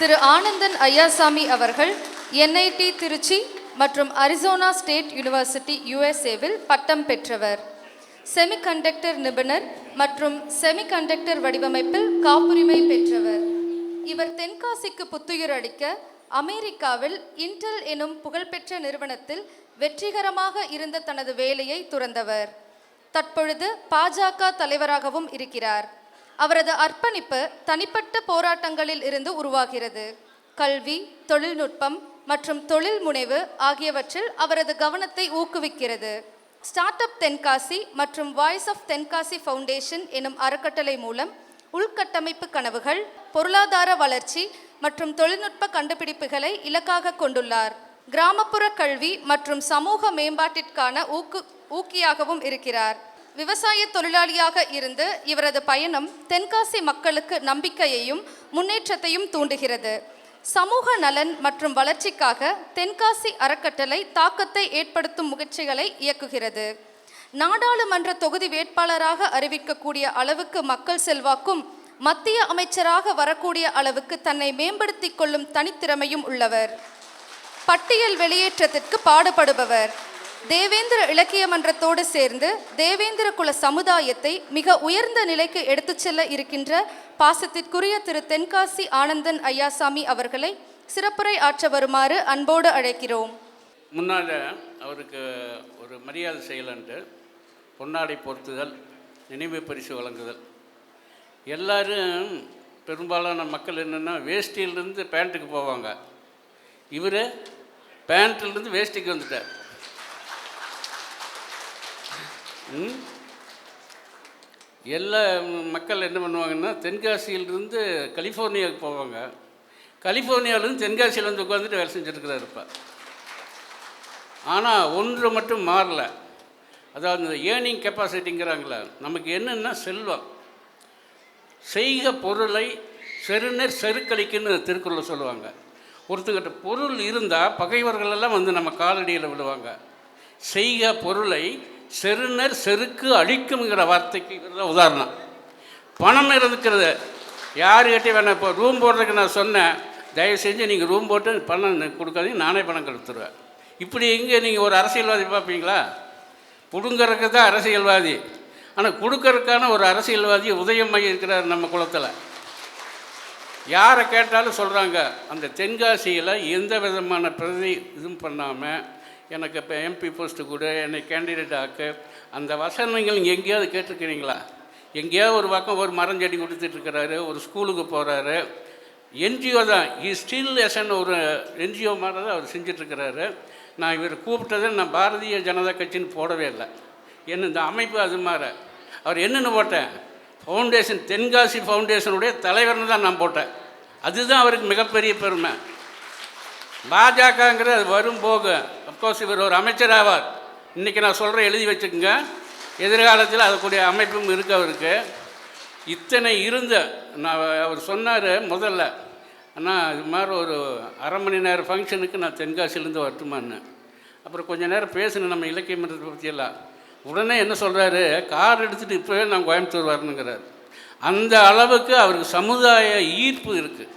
திரு ஆனந்தன் ஐயாசாமி அவர்கள் என்ஐடி திருச்சி மற்றும் Arizona state university யுஎஸ்ஏவில் பட்டம் பெற்றவர். செமிகண்டக்டர் நிபுணர் மற்றும் செமிகண்டக்டர் வடிவமைப்பில் காப்புரிமை பெற்றவர். இவர் தென்காசிக்கு புத்துயிர் அளிக்க அமெரிக்காவில் இன்டெல் எனும் புகழ்பெற்ற நிறுவனத்தில் வெற்றிகரமாக இருந்த தனது வேலையை துறந்தவர். தற்பொழுது பாஜக தலைவராகவும் இருக்கிறார். அவரது அர்ப்பணிப்பு தனிப்பட்ட போராட்டங்களில் இருந்து உருவாகிறது. கல்வி தொழில்நுட்பம் மற்றும் தொழில் முனைவு ஆகியவற்றில் அவரது கவனத்தை ஊக்குவிக்கிறது. ஸ்டார்ட் அப் தென்காசி மற்றும் வாய்ஸ் ஆஃப் தென்காசி ஃபவுண்டேஷன் எனும் அறக்கட்டளை மூலம் உள்கட்டமைப்பு கனவுகள் பொருளாதார வளர்ச்சி மற்றும் தொழில்நுட்ப கண்டுபிடிப்புகளை இலக்காக கொண்டுள்ளார். கிராமப்புற கல்வி மற்றும் சமூக மேம்பாட்டிற்கான ஊக்கு ஊக்கியாகவும் இருக்கிறார். விவசாய தொழிலாளியாக இருந்து இவரது பயணம் தென்காசி மக்களுக்கு நம்பிக்கையையும் முன்னேற்றத்தையும் தூண்டுகிறது. சமூக நலன் மற்றும் வளர்ச்சிக்காக தென்காசி அறக்கட்டளை தாக்கத்தை ஏற்படுத்தும் முயற்சிகளை இயக்குகிறது. நாடாளுமன்ற தொகுதி வேட்பாளராக அறிவிக்கக்கூடிய அளவுக்கு மக்கள் செல்வாக்கும் மத்திய அமைச்சராக வரக்கூடிய அளவுக்கு தன்னை மேம்படுத்திக் கொள்ளும் தனித்திறமையும் உள்ளவர். பட்டியல் வெளியேற்றத்திற்கு பாடுபடுபவர். தேவேந்திர இலக்கிய மன்றத்தோடு சேர்ந்து தேவேந்திர குல சமுதாயத்தை மிக உயர்ந்த நிலைக்கு எடுத்துச் செல்ல இருக்கின்ற பாசத்திற்குரிய திரு தென்காசி ஆனந்தன் ஐயாசாமி அவர்களை சிறப்புரை ஆற்ற வருமாறு அன்போடு அழைக்கிறோம். முன்னால் அவருக்கு ஒரு மரியாதை செயலன்று பொன்னாடை பொருத்துதல் நினைவு பரிசு வழங்குதல். எல்லாரும் பெரும்பாலான மக்கள் என்னென்னா வேஷ்டியிலிருந்து பேண்ட்டுக்கு போவாங்க. இவர் பேண்ட்லேருந்து வேஷ்டிக்கு வந்துட்டார். எல்லா மக்கள் என்ன பண்ணுவாங்கன்னா தென்காசியிலிருந்து கலிஃபோர்னியாவுக்கு போவாங்க. கலிஃபோர்னியாவிலேருந்து தென்காசியில் வந்து உட்காந்துட்டு வேலை செஞ்சுருக்கிறார் இப்போ. ஆனால் ஒன்று மட்டும் மாறல. அதாவது இந்த ஏர்னிங் கெப்பாசிட்டிங்கிறாங்களே நமக்கு என்னென்னா செல்வம். செய்க பொருளை செருநர் செருக்களிக்குன்னு திருக்குறளை சொல்லுவாங்க. ஒருத்தங்கிட்ட பொருள் இருந்தால் பகைவர்களெல்லாம் வந்து நம்ம காலடியில் விழுவாங்க. செய்க பொருளை செருநர் செருக்கு அழிக்கும்ங்கிற வார்த்தைக்கு உதாரணம். பணம் இருக்கிறது. யாருக்கிட்டே வேணால் இப்போ ரூம் போடுறதுக்கு நான் சொன்னேன். தயவு செஞ்சு நீங்கள் ரூம் போட்டு பணம் கொடுக்காதீங்க. நானே பணம் கொடுத்துருவேன். இப்படி இங்கே நீங்கள் ஒரு அரசியல்வாதி பார்ப்பீங்களா? பிடுங்கறதுக்கு தான் அரசியல்வாதி. ஆனால் கொடுக்கறதுக்கான ஒரு அரசியல்வாதி உதயமாகி இருக்கிறார் நம்ம குளத்தில். யாரை கேட்டாலும் சொல்கிறாங்க அந்த தென்காசியில் எந்த விதமான பிரதி இதுவும் பண்ணாமல் எனக்கு இப்போ எம்பி போஸ்ட்டு கொடு என்னை கேண்டிடேட் ஆக்கு. அந்த வசனங்கள் நீங்கள் எங்கேயாவது கேட்டிருக்கிறீங்களா? எங்கேயாவது ஒரு பக்கம் ஒரு மரம் செடி கொடுத்துட்ருக்கிறாரு ஒரு ஸ்கூலுக்கு போகிறாரு என்ஜிஓ தான். இ ஸ்டில் எசன் ஒரு என்ஜிஓ மாதிரி தான் அவர் செஞ்சிட்ருக்கிறாரு. நான் இவர் கூப்பிட்டதை நான் பாரதிய ஜனதா கட்சின்னு போடவே இல்லை. என்ன இந்த அமைப்பு அது மாதிரி. அவர் என்னென்னு போட்டேன்? ஃபவுண்டேஷன் தென்காசி ஃபவுண்டேஷனுடைய தலைவர்னு தான் நான் போட்டேன். அதுதான் அவருக்கு மிகப்பெரிய பெருமை. பாஜகங்கிறது அது வரும் போகும் அப்கோர்ஸ் இவர் ஒரு அமைச்சர் ஆவார் இன்றைக்கி நான் சொல்கிறேன் எழுதி வச்சுக்கோங்க. எதிர்காலத்தில் அதுக்கூடிய அமைப்பும் இருக்கு அவருக்கு. இத்தனை இருந்த நான் அவர் சொன்னார் முதல்ல. ஆனால் இது மாதிரி ஒரு அரை மணி நேரம் ஃபங்க்ஷனுக்கு நான் தென்காசிலேருந்து வரட்டுமான்னு. அப்புறம் கொஞ்ச நேரம் பேசினேன் நம்ம இலக்கிய மன்றத்தை பற்றியெல்லாம் உடனே என்ன சொல்கிறாரு கார் எடுத்துகிட்டு இப்போவே நான் கோயம்புத்தூர் வரணுங்கிறார். அந்த அளவுக்கு அவருக்கு சமுதாய ஈர்ப்பு இருக்குது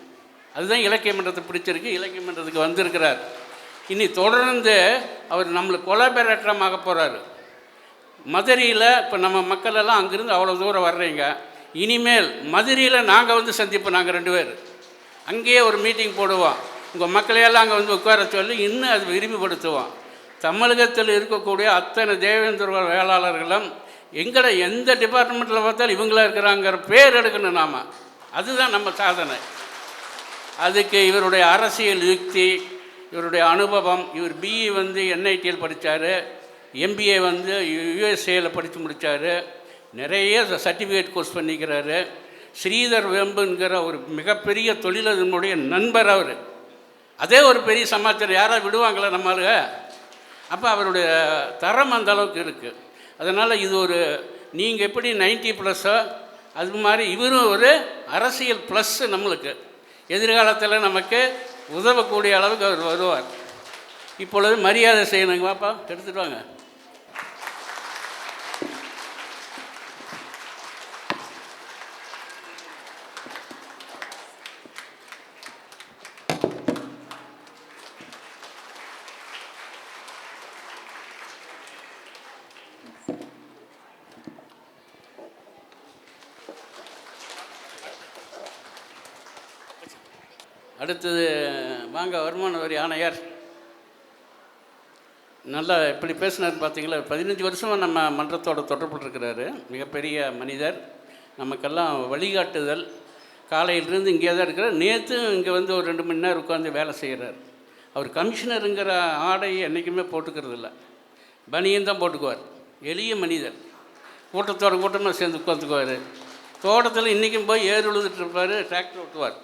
அதுதான் இலக்கிய மன்றத்தை பிடிச்சிருக்கு. இலக்கிய மன்றத்துக்கு வந்திருக்கிறார். இனி தொடர்ந்து அவர் நம்மளுக்கு கொலாபரேட்டரமாக போகிறாரு மதுரையில் இப்போ நம்ம மக்கள் எல்லாம் அங்கேருந்து அவ்வளோ தூரம் வர்றீங்க. இனிமேல் மதுரையில் நாங்கள் வந்து சந்திப்போம் நாங்கள் ரெண்டு பேர். அங்கேயே ஒரு மீட்டிங் போடுவோம். உங்கள் மக்களையெல்லாம் அங்கே வந்து உட்கார சொல்லி இன்னும் அது விரும்பிப்படுத்துவோம் தமிழகத்தில் இருக்கக்கூடிய அத்தனை தேவேந்திர வேளாளர்களும் எங்கட எந்த டிபார்ட்மெண்ட்டில் பார்த்தாலும் இவங்களா இருக்கிறாங்கிற பேர் எடுக்கணும் நாம். அதுதான் நம்ம சாதனை. அதுக்கு இவருடைய அரசியல் யுக்தி இவருடைய அனுபவம் இவர் பிஇ வந்து என்ஐடியில் படித்தார் எம்பிஏ வந்து யுஎஸ்ஏல படித்து முடித்தார் நிறைய சர்டிஃபிகேட் கோர்ஸ் பண்ணிக்கிறாரு. ஸ்ரீதர் வெம்புங்கிற ஒரு மிகப்பெரிய தொழிலதினுடைய நண்பர் அவர். அதே ஒரு பெரிய சமாச்சாரம் யாராவது விடுவாங்களா நம்மளுக? அப்போ அவருடைய தரம் அந்த அளவுக்கு இருக்குது அதனால் இது ஒரு நீங்கள் எப்படி நைன்ட்டி ப்ளஸ்ஸோ அது மாதிரி இவரும் ஒரு அரசியல் ப்ளஸ்ஸு நம்மளுக்கு. எதிர்காலத்தில் நமக்கு உதவக்கூடிய அளவுக்கு அவர் வருவார். இப்பொழுது மரியாதை செய்யணுங்க வாப்பா எடுத்துட்டு வாங்க. அடுத்தது வாங்க வருமான வரி ஆணையர். நல்லா எப்படி பேசினார் பார்த்தீங்களா பதினஞ்சு வருஷமாக நம்ம மன்றத்தோட தொடர்புட்டிருக்கிறாரு மிகப்பெரிய மனிதர். நமக்கெல்லாம் வழிகாட்டுதல். காலையிலிருந்து இங்கே தான் இருக்கிறார். நேற்று இங்கே வந்து ஒரு ரெண்டு மணி நேரம் உட்காந்து வேலை செய்கிறார் அவர் கமிஷனருங்கிற ஆடையை என்றைக்குமே போட்டுக்கிறது இல்லை பனியன் தான் போட்டுக்குவார். எளிய மனிதர். கூட்டத்தோட கூட்டமாக சேர்ந்து உட்காந்துக்குவார் தோட்டத்தில் இன்றைக்கும் போய் ஏர் உழுதுட்டு இருப்பார் டிராக்டர் ஓட்டுவார்.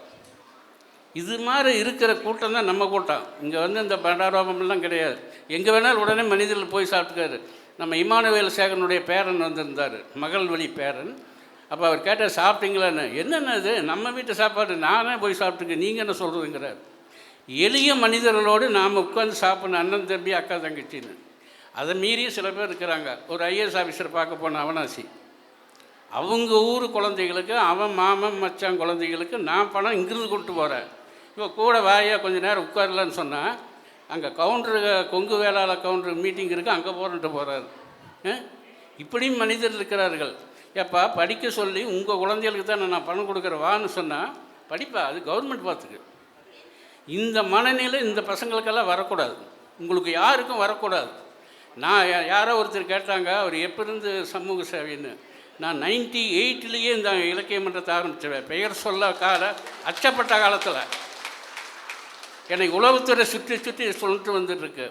இது மாதிரி இருக்கிற கூட்டம் தான் நம்ம கூட்டம். இங்கே வந்து இந்த பண்டாரோபம்லாம் கிடையாது. எங்கே வேணாலும் உடனே மனிதர்கள் போய் சாப்பிட்டுக்காரு. நம்ம இமானுவேல் சேகரனுடைய பேரன் வந்திருந்தார். மகள் வழி பேரன். அப்போ அவர் கேட்டார் சாப்பிட்டீங்களான்னு? என்னென்ன இது? நம்ம வீட்டு சாப்பாடு. நானே போய் சாப்பிட்டுக்க நீங்கள் என்ன சொல்கிறதுங்கிறார் எளிய மனிதர்களோடு நாம் உட்காந்து சாப்பிடணும். அண்ணன் தம்பி அக்கா தங்கச்சின்னு. அதை மீறியும் சில பேர் இருக்கிறாங்க. ஒரு ஐஏஎஸ் ஆஃபீஸர் பார்க்க போன அவனாசி. அவங்க ஊர் குழந்தைகளுக்கு அவன் மாமன் மச்சான் குழந்தைகளுக்கு நான் பணம் இங்கிருந்து கொண்டு போகிறேன் கூட வாயா கொஞ்ச நேரம் உட்காரலன்னு சொன்னால் அங்கே கவுண்டரு கொங்கு வேளாளர் கவுண்டர் மீட்டிங் இருக்குது அங்கே போகிறன்ட்டு போகிறாரு இப்படியும் மனிதர் இருக்கிறார்கள். ஏப்பா படிக்க சொல்லி உங்கள் குழந்தைகளுக்கு தான் நான் பணம் கொடுக்குறேன் வான்னு சொன்னால் படிப்பா அது கவர்மெண்ட் பார்த்துக்கு இந்த மனநிலை இந்த பசங்களுக்கெல்லாம் வரக்கூடாது. உங்களுக்கு யாருக்கும் வரக்கூடாது. நான் யாரோ ஒருத்தர் கேட்டாங்க அவர் எப்போ இருந்து சமூக சேவைன்னு. நான் நைன்டி எயிட்லேயே இந்த இலக்கிய மன்றத்தை ஆரம்பித்தேன் பெயர் சொல்ல கால அச்சப்பட்ட காலத்தில். என்னை உளவுத்துறை சுற்றி சுற்றி சொல்லிட்டு வந்துட்டுருக்கு.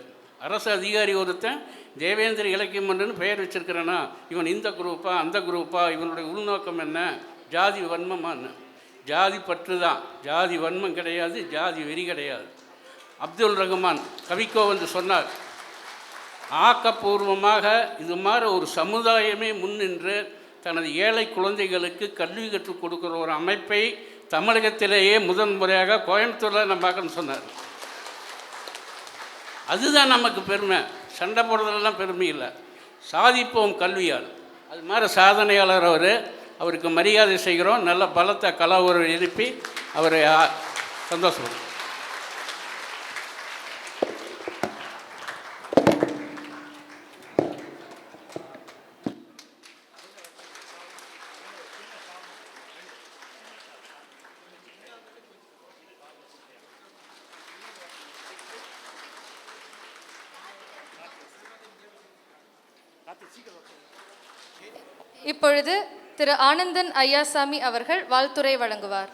அரசு அதிகாரி ஒருத்தன் தேவேந்திர இலக்கியமன்னு பெயர் வச்சிருக்கிறேன்னா இவன் இந்த குரூப்பா அந்த குரூப்பா? இவனுடைய உள்நோக்கம் என்ன? ஜாதி வன்மமான்னு. ஜாதி பற்று தான் ஜாதி வன்மம் கிடையாது ஜாதி வெறி கிடையாது. அப்துல் ரஹ்மான் கவிக்கோ வந்து சொன்னார் ஆக்கப்பூர்வமாக இது மாதிரி ஒரு சமுதாயமே முன்னின்று தனது ஏழை குழந்தைகளுக்கு கல்வி கற்றுக் கொடுக்குற ஒரு அமைப்பை தமிழகத்திலேயே முதன் முறையாக கோயம்புத்தூரில் நம்ம பார்க்கணும்னு சொன்னார். அதுதான் நமக்கு பெருமை. சண்டை போடுறதுலாம் பெருமை இல்லை. சாதிப்போம் கல்வியால். அது மாதிரி சாதனையாளர் அவர். அவருக்கு மரியாதை செய்கிறோம். நல்ல பலத்தை கலா ஒரு எழுப்பி அவரை சந்தோஷப்படுறோம் இப்பொழுது திரு ஆனந்தன் ஐயாசாமி அவர்கள் வாழ்த்துரை வழங்குவார்.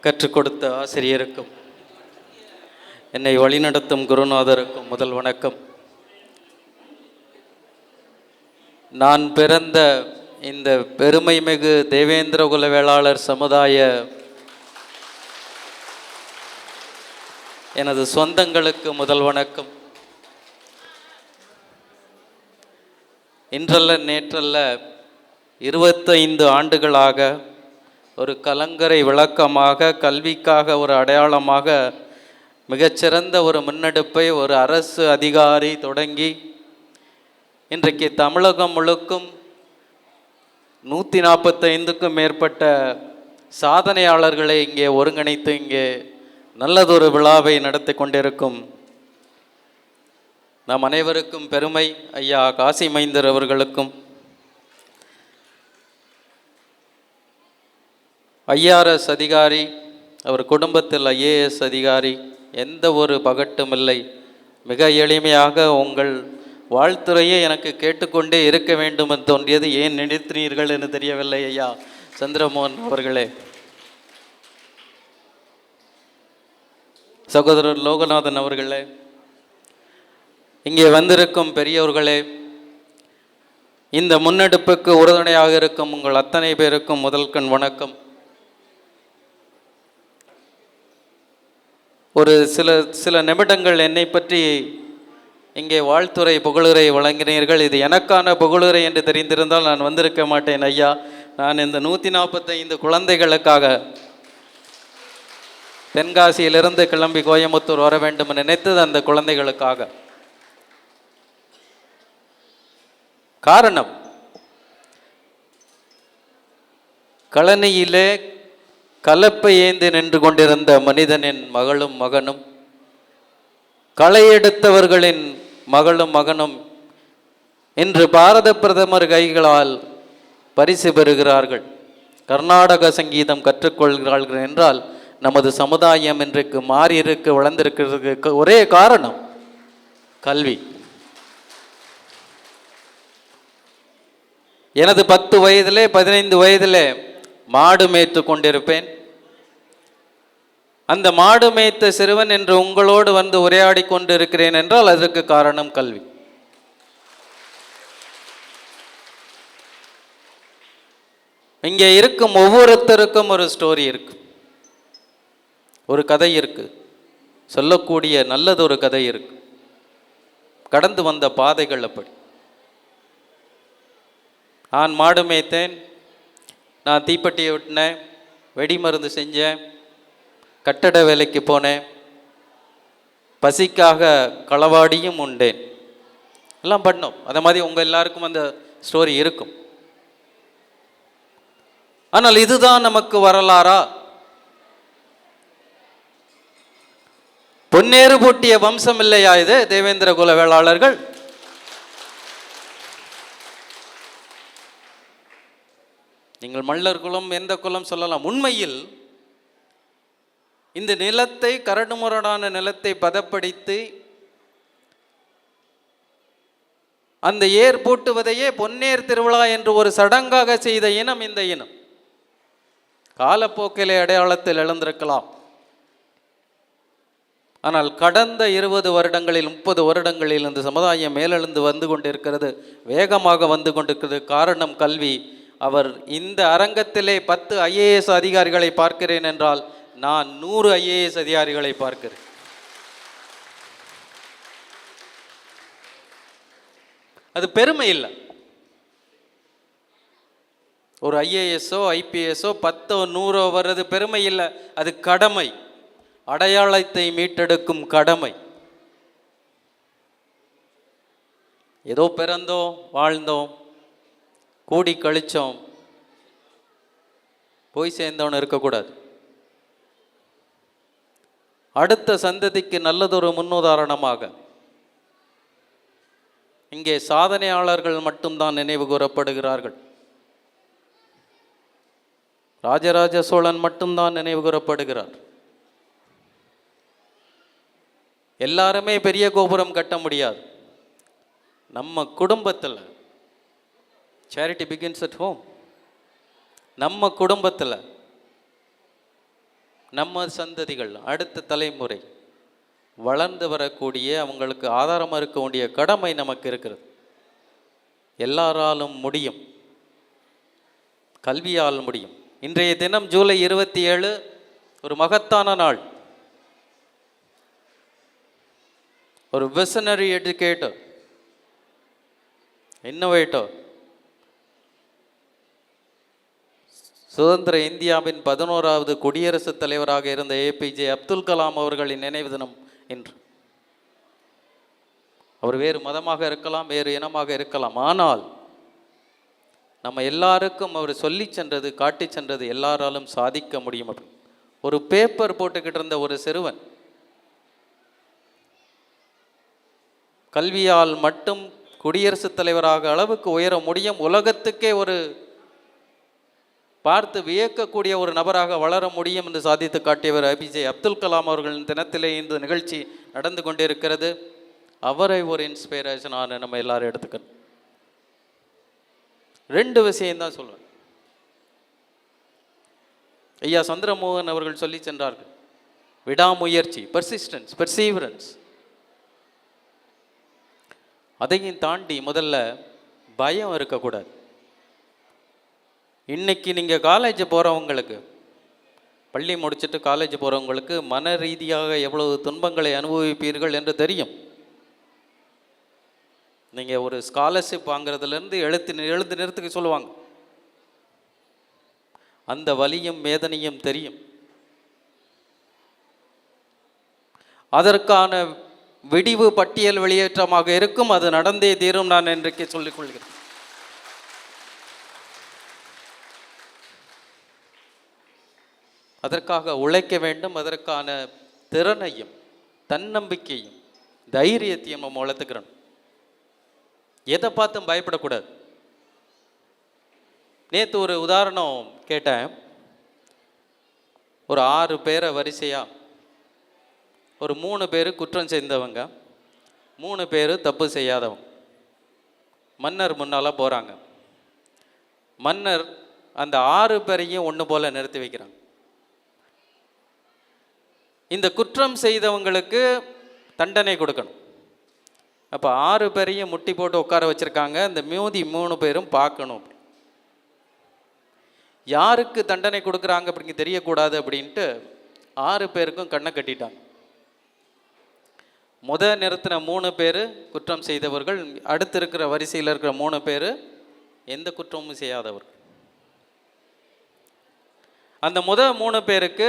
கற்றுக் கொடுத்த ஆசிரியருக்கும் என்னை வழிநடத்தும் குருநாதருக்கும் முதல் வணக்கம். நான் பிறந்த இந்த பெருமைமிகு தேவேந்திரகுல வேளாளர் சமுதாய எனது சொந்தங்களுக்கு முதல் வணக்கம். இன்றல்ல நேற்றல்ல இருபத்தைந்து ஆண்டுகளாக ஒரு கலங்கரை விளக்கமாக கல்விக்காக ஒரு அடையாளமாக மிகச்சிறந்த ஒரு முன்னெடுப்பை ஒரு அரசு அதிகாரி தொடங்கி இன்றைக்கு தமிழகம் முழுக்கும் நூற்றி நாற்பத்தைந்துக்கும் மேற்பட்ட சாதனையாளர்களை இங்கே ஒருங்கிணைத்து இங்கே நல்லதொரு விழாவை நடத்தி கொண்டிருக்கும் நம் அனைவருக்கும் பெருமை. ஐயா காசி மைந்தர் அவர்களுக்கும் ஐஆர்எஸ் அதிகாரி அவர் குடும்பத்தில் ஐஏஎஸ் அதிகாரி எந்த ஒரு பகட்டும் இல்லை. மிக எளிமையாக உங்கள் வாழ்த்துறையை எனக்கு கேட்டுக்கொண்டே இருக்க வேண்டும் என்று தோன்றியது. ஏன் நினைத்தீர்கள் என்று தெரியவில்லை ஐயா சந்திரமோகன் அவர்களே. சகோதரர் லோகநாதன் அவர்களே இங்கே வந்திருக்கும் பெரியவர்களே இந்த முன்னெடுப்புக்கு உறுதுணையாக இருக்கும் உங்கள் அத்தனை பேருக்கும் முதல் கண் வணக்கம். ஒரு சில சில நிமிடங்கள் என்னை பற்றி இங்கே வாழ்த்துறை புகழுரை வழங்கினீர்கள். இது எனக்கான புகழுரை என்று தெரிந்திருந்தால் நான் வந்திருக்க மாட்டேன் ஐயா. நான் இந்த நூற்றி நாற்பத்தைந்து குழந்தைகளுக்காக தென்காசியிலிருந்து கிளம்பி கோயம்புத்தூர் வர வேண்டும் நினைத்தது அந்த குழந்தைகளுக்காக. காரணம். கழனியிலே கலப்பை ஏந்தி நின்று கொண்டிருந்த மனிதனின் மகளும் மகனும் களையெடுத்தவர்களின் மகளும் மகனும் இன்று பாரத பிரதமர் கைகளால் பரிசு பெறுகிறார்கள். கர்நாடக சங்கீதம் கற்றுக்கொள்கிறார்கள் என்றால் நமது சமுதாயம் இன்றைக்கு மாறியிருக்கு வளர்ந்திருக்கிறதுக்கு ஒரே காரணம் கல்வி. எனது பத்து வயதிலே பதினைந்து வயதிலே மாடு மேய்த்து கொண்டிருப்பேன். அந்த மாடு மேய்த்த சிறுவன் என்று உங்களோடு வந்து உரையாடி கொண்டிருக்கிறேன் என்றால் அதற்கு காரணம் கல்வி. இங்கே இருக்கும் ஒவ்வொருத்தருக்கும் ஒரு ஸ்டோரி இருக்கு. ஒரு கதை இருக்கு. சொல்லக்கூடிய நல்லது ஒரு கதை இருக்கு. கடந்து வந்த பாதைகள் அப்படி. நான் மாடு மேய்த்தேன் நான் தீப்பெட்டியை விட்டினேன் வெடி மருந்து செஞ்சேன் கட்டட வேலைக்கு போனேன் பசிக்காக களவாடியும் உண்டேன். எல்லாம் பண்ணோம். அதை மாதிரி உங்கள் எல்லாருக்கும் அந்த ஸ்டோரி இருக்கும். ஆனால் இதுதான் நமக்கு வரலாறா? பொன்னேறு பூட்டிய வம்சம் இல்லையா இது தேவேந்திர குல வேளாளர்கள்? நீங்கள் மல்லர் குலம் எந்த குலம் சொல்லலாம்? உண்மையில் இந்த நிலத்தை கரடுமுரடான நிலத்தை பதப்படுத்தி அந்த ஏர் பூட்டுவதையே பொன்னேர் திருவிழா என்று ஒரு சடங்காக செய்த இனம் இந்த இனம். காலப்போக்கிலே அடையாளத்தில் எழுந்திருக்கலாம். ஆனால் கடந்த இருபது வருடங்களில் முப்பது வருடங்களில் இந்த சமுதாயம் மேலெழுந்து வந்து கொண்டிருக்கிறது வேகமாக வந்து கொண்டிருக்கிறது. காரணம் கல்வி. அவர் இந்த அரங்கத்திலே பத்து ஐஏஎஸ் அதிகாரிகளை பார்க்கிறேன் என்றால் நான் நூறு ஐஏஎஸ் அதிகாரிகளை பார்க்கிறேன். அது பெருமை இல்லை. ஒரு ஐஏஎஸ்ஓ ஐபிஎஸ்ஓ பத்தோ நூறோ வர்றது பெருமை இல்லை. அது கடமை. அடையாளத்தை மீட்டெடுக்கும் கடமை. ஏதோ பிறந்தோம் வாழ்ந்தோம் கூடி கழிச்சோம். போய் சேர்ந்தவன் இருக்கக்கூடாது. அடுத்த சந்ததிக்கு நல்லதொரு முன்னுதாரணமாக. இங்கே சாதனையாளர்கள் மட்டும்தான் நினைவு கூறப்படுகிறார்கள். ராஜராஜ சோழன் மட்டும்தான் நினைவு கூறப்படுகிறார். எல்லாருமே பெரிய கோபுரம் கட்ட முடியாது. நம்ம குடும்பத்தில் சேரிட்டி பிகின்ஸ் அட் ஹோம் நம்ம குடும்பத்தில் நம்ம சந்ததிகள் அடுத்த தலைமுறை வளர்ந்து வரக்கூடிய அவங்களுக்கு ஆதாரமாக இருக்க வேண்டிய கடமை நமக்கு இருக்கிறது. எல்லாராலும் முடியும். கல்வியால் முடியும். இன்றைய தினம் ஜூலை இருபத்தி ஏழு ஒரு மகத்தான நாள். ஒரு விசனரி எஜுகேட்டர் இன்னோவேட்டர் சுதந்திர இந்தியாவின் பதினோராவது குடியரசுத் தலைவராக இருந்த ஏபிஜே அப்துல் கலாம் அவர்களின் நினைவு தினம் இன்று. அவர் வேறு மதமாக இருக்கலாம் வேறு இனமாக இருக்கலாம். ஆனால் நம்ம எல்லாருக்கும் அவர் சொல்லி சென்றது காட்டி சென்றது எல்லாராலும் சாதிக்க முடியும் ஒரு பேப்பர் போட்டுக்கிட்டு இருந்த ஒரு சிறுவன் கல்வியால் மட்டும் குடியரசுத் தலைவராக அளவுக்கு உயர முடியும் உலகத்துக்கே ஒரு பார்த்து வியக்கக்கூடிய ஒரு நபராக வளர முடியும் என்று சாதித்து காட்டியவர் ஏபிஜே அப்துல் கலாம் அவர்களின் தினத்திலே இந்த நிகழ்ச்சி நடந்து கொண்டிருக்கிறது. அவரை ஒரு இன்ஸ்பிரேஷனான நம்ம எல்லாரும் எடுத்துக்கணும். ரெண்டு விஷயம்தான் சொல்லுவேன் ஐயா சந்திரமோகன் அவர்கள் சொல்லி சென்றார்கள். விடாமுயற்சி பர்சிஸ்டன்ஸ் பெர்சீவரன்ஸ் அதையும் தாண்டி முதல்ல பயம் இருக்கக்கூடாது. இன்னைக்கு நீங்கள் காலேஜ் போகிறவங்களுக்கு பள்ளி முடிச்சுட்டு காலேஜ் போகிறவங்களுக்கு மன ரீதியாக எவ்வளவு துன்பங்களை அனுபவிப்பீர்கள் என்று தெரியும். நீங்கள் ஒரு ஸ்காலர்ஷிப் வாங்குறதுலேருந்து எழுத்து எழுந்து நேரத்துக்கு சொல்லுவாங்க. அந்த வலியும் வேதனையும் தெரியும். அதற்கான விடிவு பட்டியல் வெளியேற்றமாக இருக்கும். அது நடந்தே தீரும் நான் இன்றைக்கு சொல்லிக்கொள்கிறேன் அதற்காக உழைக்க வேண்டும் அதற்கான திறனையும் தன்னம்பிக்கையும் தைரியத்தையும் நம்ம வளர்த்துக்கிறோம் எதை பார்த்தும் பயப்படக்கூடாது. நேற்று ஒரு உதாரணம் கேட்டேன். ஒரு ஆறு பேரை வரிசையாக ஒரு மூணு பேர் குற்றம் செய்தவங்க மூணு பேர் தப்பு செய்யாதவங்க. மன்னர் முன்னால் போகிறாங்க மன்னர் அந்த ஆறு பேரையும் ஒன்று போல் நிறுத்தி வைக்கிறாங்க. இந்த குற்றம் செய்தவங்களுக்கு தண்டனை கொடுக்கணும். அப்போ ஆறு பேரையும் முட்டி போட்டு உட்கார வச்சுருக்காங்க. இந்த மியூதி மூணு பேரும் பார்க்கணும். யாருக்கு தண்டனை கொடுக்குறாங்க அப்படிங்க தெரியக்கூடாது அப்படின்ட்டு ஆறு பேருக்கும் கண்ணை கட்டிட்டாங்க. முத நிறுத்தின மூணு பேர் குற்றம் செய்தவர்கள். அடுத்து இருக்கிற வரிசையில் இருக்கிற மூணு பேர் எந்த குற்றமும் செய்யாதவர்கள். அந்த முத மூணு பேருக்கு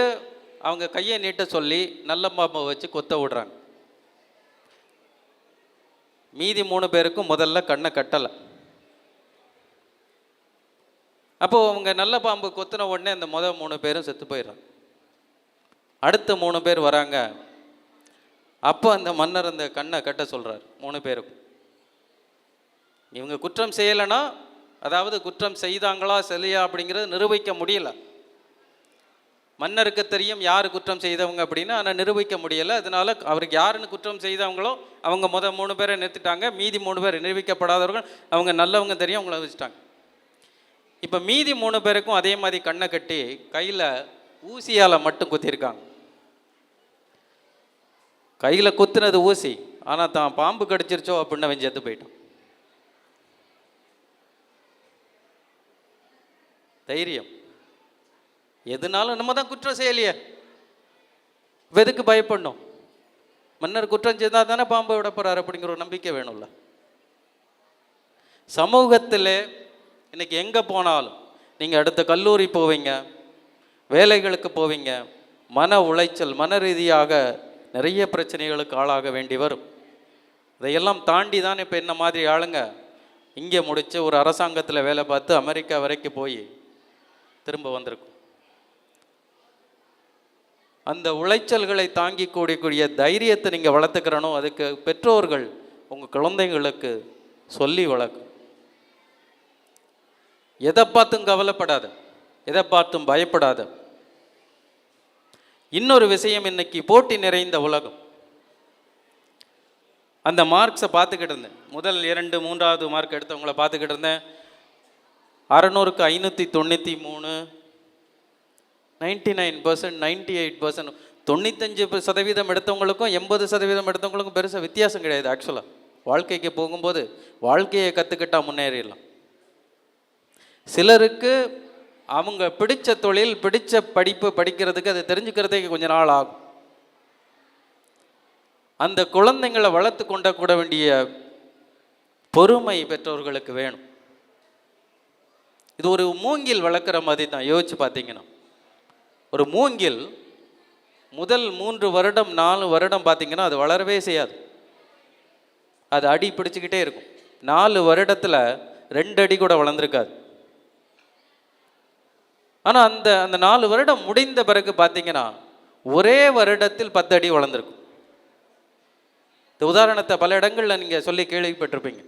அவங்க கையை நீட்ட சொல்லி நல்ல பாம்பை வச்சு கொத்த விடுறாங்க. மீதி மூணு பேருக்கும் முதல்ல கண்ணை கட்டலை. அப்போது அவங்க நல்ல பாம்பு கொத்தின உடனே அந்த முதல் மூணு பேரும் செத்து போயிடுறாங்க. அடுத்த மூணு பேர் வராங்க. அப்போ அந்த மன்னர் அந்த கண்ணை கட்ட சொல்கிறார் மூணு பேருக்கும். இவங்க குற்றம் செய்யலைன்னா அதாவது குற்றம் செய்தாங்களா சரியா அப்படிங்கிறது நிரூபிக்க முடியலை. மன்னருக்கு தெரியும் யார் குற்றம் செய்தவங்க அப்படின்னு ஆனால் நிரூபிக்க முடியலை. அதனால அவருக்கு யாருன்னு குற்றம் செய்தவங்களோ அவங்க முத மூணு பேரை நிறுத்திட்டாங்க. மீதி மூணு பேர் நிரூபிக்கப்படாதவர்கள் அவங்க நல்லவங்க தெரியும் அவங்கள வச்சுட்டாங்க. இப்போ மீதி மூணு பேருக்கும் அதே மாதிரி கண்ணை கட்டி கையில் ஊசியால் மட்டும் குத்திருக்காங்க. கையில் குத்துனது ஊசி ஆனால் தான் பாம்பு கடிச்சிருச்சோ அப்படின்னு அவன் செத்து போயிட்டான். தைரியம். எதுனாலும் நம்ம தான் குற்றம் செய்யலையே. வெதுக்கு பயப்படணும். மன்னர் குற்றம் செய்தால் தானே பாம்பை விட போகிறார் அப்படிங்கிற ஒரு நம்பிக்கை வேணும்ல. சமூகத்தில் இன்னைக்கு எங்கே போனாலும் நீங்கள் அடுத்த கல்லூரி போவீங்க வேலைகளுக்கு போவீங்க மன உளைச்சல் மன ரீதியாக நிறைய பிரச்சனைகளுக்கு ஆளாக வேண்டி வரும். இதையெல்லாம் தாண்டி தான் இப்போ என்ன மாதிரி ஆளுங்க? இங்கே முடித்து ஒரு அரசாங்கத்தில் வேலை பார்த்து அமெரிக்கா வரைக்கும் போய் திரும்ப வந்திருக்கும். அந்த உளைச்சல்களை தாங்கி கூடிய தைரியத்தை நீங்கள் வளர்த்துக்கிறனோ அதுக்கு பெற்றோர்கள் உங்கள் குழந்தைங்களுக்கு சொல்லி வளர்க்கும். எதை பார்த்தும் கவலைப்படாத எதை பார்த்தும் பயப்படாத. இன்னொரு விஷயம் இன்னைக்கு போட்டி நிறைந்த உலகம். அந்த மார்க்ஸை பார்த்துக்கிட்டு இருந்தேன். முதல் இரண்டு மூன்றாவது மார்க் எடுத்தவங்கள பார்த்துக்கிட்டு இருந்தேன். அறநூறுக்கு ஐநூற்றி தொண்ணூற்றி மூணு ninety nine percent ninety eight percent தொண்ணூத்தஞ்சு சதவீதம் எடுத்தவங்களுக்கும் எண்பது சதவீதம் எடுத்தவங்களுக்கும் பெருசாக வித்தியாசம் கிடையாது ஆக்சுவலாக வாழ்க்கைக்கு போகும்போது வாழ்க்கையை கற்றுக்கிட்டா முன்னேறிடலாம். சிலருக்கு அவங்க பிடிச்ச தொழில் பிடிச்ச படிப்பு படிக்கிறதுக்கு அதை தெரிஞ்சுக்கிறதே கொஞ்ச நாள் ஆகும். அந்த குழந்தைங்களை வளர்த்து கொண்ட கூட வேண்டிய பொறுமை பெற்றோர்களுக்கு வேணும். இது ஒரு மூங்கில் வளர்க்குற மாதிரி தான் யோசிச்சு பார்த்தீங்கன்னா. ஒரு மூங்கில் முதல் மூன்று வருடம் நாலு வருடம் பார்த்தீங்கன்னா அது வளரவே செய்யாது. அது அடி பிடிச்சிக்கிட்டே இருக்கும். நாலு வருடத்தில் ரெண்டு அடி கூட வளர்ந்துருக்காது. ஆனால் அந்த அந்த நாலு வருடம் முடிந்த பிறகு பார்த்தீங்கன்னா ஒரே வருடத்தில் பத்து அடி வளர்ந்துருக்கும். இந்த உதாரணத்தை பல இடங்களில் நீங்கள் சொல்லி கேள்விப்பட்டிருப்பீங்க.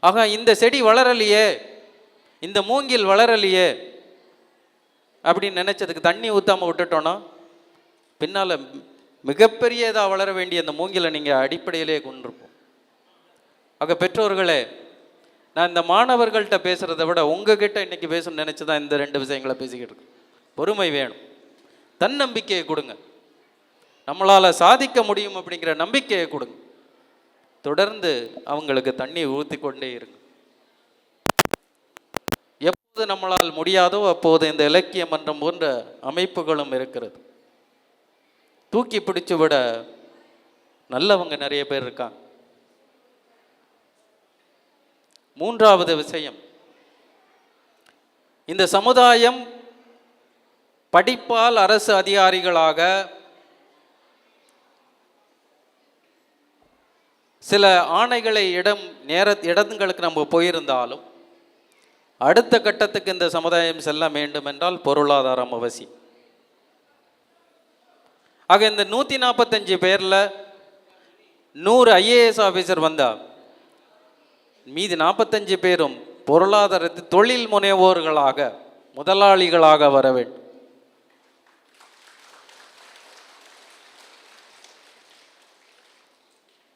ஆக இந்த செடி வளரலையே இந்த மூங்கில் வளரலையே அப்படின்னு நினச்சதுக்கு தண்ணி ஊற்றாமல் விட்டுட்டோன்னா பின்னால் மிகப்பெரியதாக வளர வேண்டிய அந்த மூங்கிலை நீங்கள் அடிப்படையிலே கொண்டிருப்போம். ஆக பெற்றோர்களே நான் இந்த மாணவர்கள்ட்ட பேசுகிறத விட உங்ககிட்ட இன்றைக்கி பேசணும்னு நினச்சி தான் இந்த ரெண்டு விஷயங்களை பேசிக்கிட்டு இருக்கேன். பொறுமை வேணும். தன்னம்பிக்கையை கொடுங்க. நம்மளால் சாதிக்க முடியும் அப்படிங்கிற நம்பிக்கையை கொடுங்க. தொடர்ந்து அவங்களுக்கு தண்ணி ஊற்றி கொண்டே இருங்க. எப்போது நம்மளால் முடியாதோ அப்போது இந்த இலக்கிய மன்றம் போன்ற அமைப்புகளும் இருக்கிறது. தூக்கி பிடிச்சு விட நல்லவங்க நிறைய பேர் இருக்காங்க. மூன்றாவது விஷயம் இந்த சமுதாயம் படிப்பால் அரசு அதிகாரிகளாக சில ஆணைகளை இடம் நேர இடங்களுக்கு நம்ம போயிருந்தாலும் அடுத்த கட்டத்துக்கு இந்த சமுதாயம் செல்ல வேண்டும் என்றால் பொருளாதாரம் அவசியம். ஆக இந்த நூற்றி நாற்பத்தஞ்சு பேரில் நூறு ஐஏஎஸ் ஆஃபீஸர் வந்தா மீதி நாற்பத்தஞ்சு பேரும் பொருளாதாரத்தில் தொழில் முனைவோர்களாக முதலாளிகளாக வர வேண்டும்.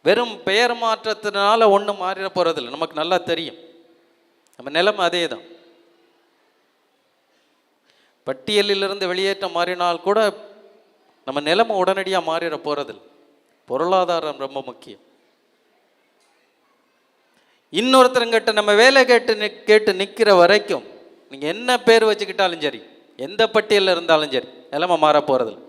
வெறும் பெயர் மாற்றத்தினால ஒன்றும் மாறிட போகிறதில்ல நமக்கு நல்லா தெரியும். நம்ம நிலைமை அதே தான் பட்டியலிலிருந்து வெளியேற்றம் மாறினால் கூட நம்ம நிலைமை உடனடியாக மாறிட போகிறதில்ல பொருளாதாரம் ரொம்ப முக்கியம். இன்னொருத்தருங்கிட்ட நம்ம வேலை கேட்டு நிக் கேட்டு நிற்கிற வரைக்கும் நீங்கள் என்ன பேர் வச்சுக்கிட்டாலும் சரி எந்த பட்டியலில் இருந்தாலும் சரி நிலைமை மாற போகிறதில்ல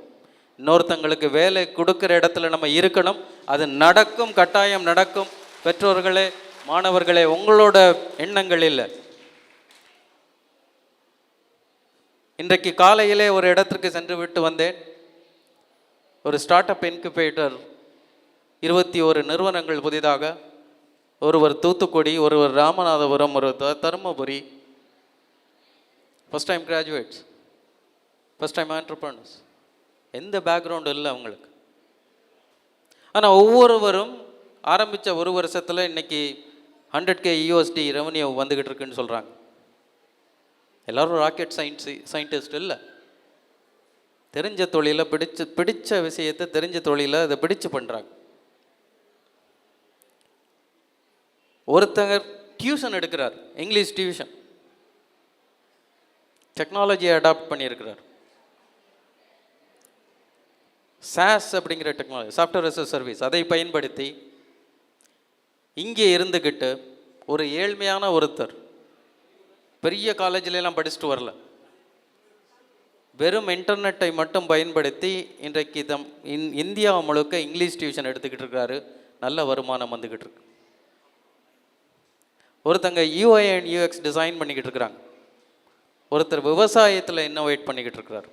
இன்னொருத்தங்களுக்கு வேலை கொடுக்குற இடத்துல நம்ம இருக்கணும். அது நடக்கும் கட்டாயம் நடக்கும். பெற்றோர்களே மாணவர்களே உங்களோட எண்ணங்கள் இல்லை இன்றைக்கு காலையிலே ஒரு இடத்திற்கு சென்று விட்டு வந்தேன். ஒரு ஸ்டார்ட் அப் இன்குபேட்டர் இருபத்தி ஒரு நிறுவனங்கள் புதிதாக ஒருவர் தூத்துக்குடி ஒருவர் ராமநாதபுரம் ஒரு Dharmapuri. First time graduates first time entrepreneurs எந்த பேக்ரவுண்டும் இல்லை அவங்களுக்கு. ஆனால் ஒவ்வொருவரும் ஆரம்பித்த ஒரு வருஷத்தில் இன்றைக்கி ஹண்ட்ரட் கே யூஎஸ்டி ரெவன்யூ வந்துக்கிட்டு இருக்குன்னு சொல்கிறாங்க எல்லோரும் ராக்கெட் சயின்ஸ் சயின்டிஸ்ட் இல்லை. தெரிஞ்ச தொழிலை பிடிச்சு பிடித்த விஷயத்தை தெரிஞ்ச தொழிலை அதை பிடிச்சு பண்ணுறாங்க ஒருத்தர் டியூஷன் எடுக்கிறார் இங்கிலீஷ் டியூஷன் டெக்னாலஜியை அடாப்ட் பண்ணியிருக்கிறார். சாஸ் அப்படிங்கிற டெக்னாலஜி சாஃப்ட்வேர் as சர்வீஸ் அதை பயன்படுத்தி இங்கே இருந்துக்கிட்டு ஒரு ஏழ்மையான ஒருத்தர் பெரிய காலேஜிலெல்லாம் படிச்சுட்டு வரல. வெறும் இன்டர்நெட்டை மட்டும் பயன்படுத்தி இன்றைக்கு தம் இந் இந்தியா முழுக்க இங்கிலீஷ் டியூஷன் எடுத்துக்கிட்டு இருக்காரு. நல்ல வருமானம் வந்துக்கிட்டு இருக்கு. ஒருத்தங்க யூஐ அண்ட் யூஎக்ஸ் டிசைன் பண்ணிக்கிட்டு இருக்கிறாங்க ஒருத்தர் விவசாயத்தில் இன்னோவேட் பண்ணிக்கிட்டு இருக்கிறார்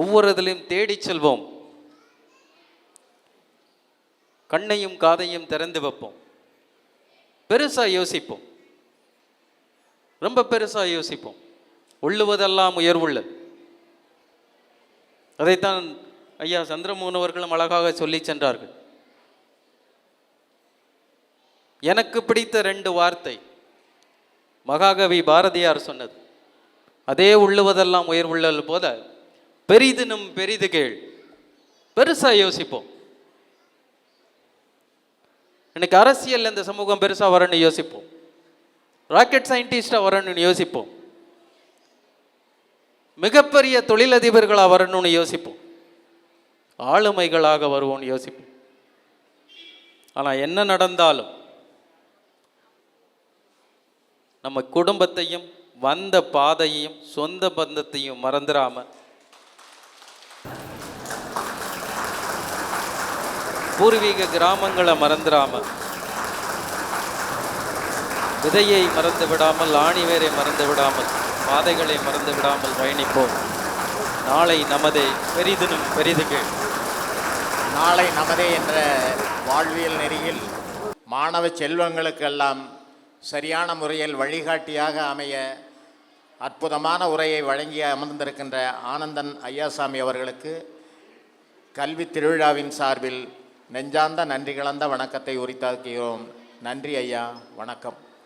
ஒவ்வொரு இதுலையும் தேடி செல்வோம். கண்ணையும் காதையும் திறந்து வைப்போம். பெருசாக யோசிப்போம். ரொம்ப பெருசாக யோசிப்போம். உள்ளுவதெல்லாம் உயர்வுள்ளது. அதைத்தான் ஐயா சந்திரமோகன் அவர்களும் அழகாக சொல்லி சென்றார்கள். எனக்கு பிடித்த ரெண்டு வார்த்தை மகாகவி பாரதியார் சொன்னது. அதே உள்ளுவதெல்லாம் உயர்வுள்ளல் போல பெரிதினும் பெரிது கேள் பெருசாக யோசிப்போம். இன்னைக்கு அரசியல் இந்த சமூகம் பெருசாக வரணும்னு யோசிப்போம். ராக்கெட் சயின்டிஸ்டாக வரணும்னு யோசிப்போம். மிகப்பெரிய தொழிலதிபர்களாக வரணும்னு யோசிப்போம். ஆளுமைகளாக வருவோம்னு யோசிப்போம். ஆனால் என்ன நடந்தாலும் நம்ம குடும்பத்தையும் வந்த பாதையையும் சொந்த பந்தத்தையும் மறந்துடாமல் பூர்வீக கிராமங்களை மறந்துடாம விதையை மறந்து விடாமல் ஆணிவேரை மறந்து விடாமல் பாதைகளை மறந்து விடாமல் பயணிப்போம். நாளை நமதே பெரிதினும் பெரிதுகள். நாளை நமதே என்ற வாழ்வியல் நெறியில் மாணவ செல்வங்களுக்கெல்லாம் சரியான முறையில் வழிகாட்டியாக அமைய அற்புதமான உரையை வழங்கி அமர்ந்திருக்கின்ற ஆனந்தன் ஐயாசாமி அவர்களுக்கு கல்வி திருவிழாவின் சார்பில் நெஞ்சார்ந்த நன்றி கலந்த வணக்கத்தை உரித்தாக்குகிறோம் நன்றி ஐயா. வணக்கம்.